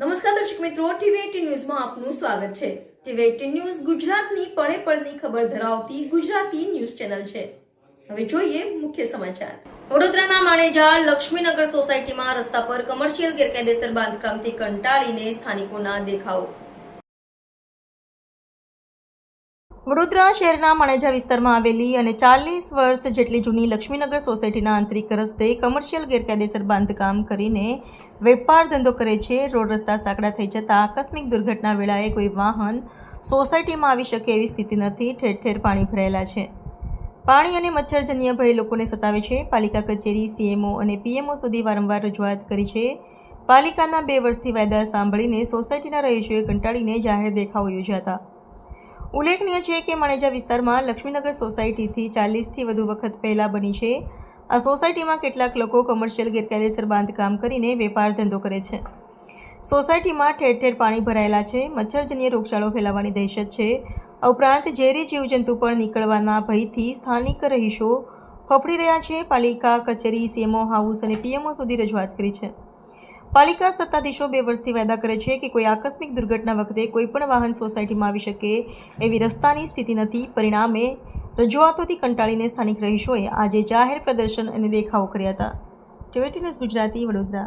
નમસ્કાર દર્શક મિત્રો ટીવી ન્યૂઝમાં આપનું સ્વાગત છે. ટીવી એટીન ન્યૂઝ ગુજરાતની પળે પળની ખબર ધરાવતી ગુજરાતી ન્યૂઝ ચેનલ છે. હવે જોઈએ મુખ્ય સમાચાર. વડોદરાના માણેજા લક્ષ્મીનગર સોસાયટીમાં રસ્તા પર કમર્શિયલ ગેરકાયદેસર બાંધકામથી કંટાળીને સ્થાનિકોના દેખાવો. વડોદરા શહેરના માણેજા વિસ્તારમાં આવેલી અને ચાલીસ વર્ષ જેટલી જૂની લક્ષ્મીનગર સોસાયટીના આંતરિક રસ્તે કમર્શિયલ ગેરકાયદેસર બાંધકામ કરીને વેપાર ધંધો કરે છે. રોડ રસ્તા સાંકડા થઈ જતા આકસ્મિક દુર્ઘટના વેળાએ કોઈ વાહન સોસાયટીમાં આવી શકે એવી સ્થિતિ નથી. ઠેર ઠેર પાણી ભરાયેલા છે. પાણી અને મચ્છરજન્ય ભય લોકોને સતાવે છે. પાલિકા કચેરી, સીએમઓ અને પીએમઓ સુધી વારંવાર રજૂઆત કરી છે. પાલિકાના બે વર્ષથી વાયદા સાંભળીને સોસાયટીના રહીશોએ કંટાળીને જાહેર દેખાવો યોજ્યા હતા. ઉલ્લેખનીય છે કે મણેજા વિસ્તારમાં લક્ષ્મીનગર સોસાયટીથી ચાલીસથી વધુ વખત પહેલાં બની છે. આ સોસાયટીમાં કેટલાક લોકો કમર્શિયલ ગેરકાયદેસર બાંધકામ કરીને વેપાર ધંધો કરે છે. સોસાયટીમાં ઠેર ઠેર પાણી ભરાયેલા છે, મચ્છરજન્ય રોગચાળો ફેલાવાની દહેશત છે. ઉપરાંત ઝેરી જીવજંતુ પણ નીકળવાના ભયથી સ્થાનિક રહીશો ફફડી રહ્યા છે. પાલિકા, કચેરી સીએમઓ હાઉસ અને પીએમઓ સુધી રજૂઆત કરી છે. પાલિકા સત્તાધીશો બે વર્ષથી વાયદા કરે છે કે કોઈ આકસ્મિક દુર્ઘટના વખતે કોઈપણ વાહન સોસાયટીમાં આવી શકે એવી રસ્તાની સ્થિતિ નથી. પરિણામે રજૂઆતોથી કંટાળીને સ્થાનિક રહીશોએ આજે જાહેર પ્રદર્શન અને દેખાવો કર્યા હતા. ટીવીટી ન્યૂઝ ગુજરાતી વડોદરા.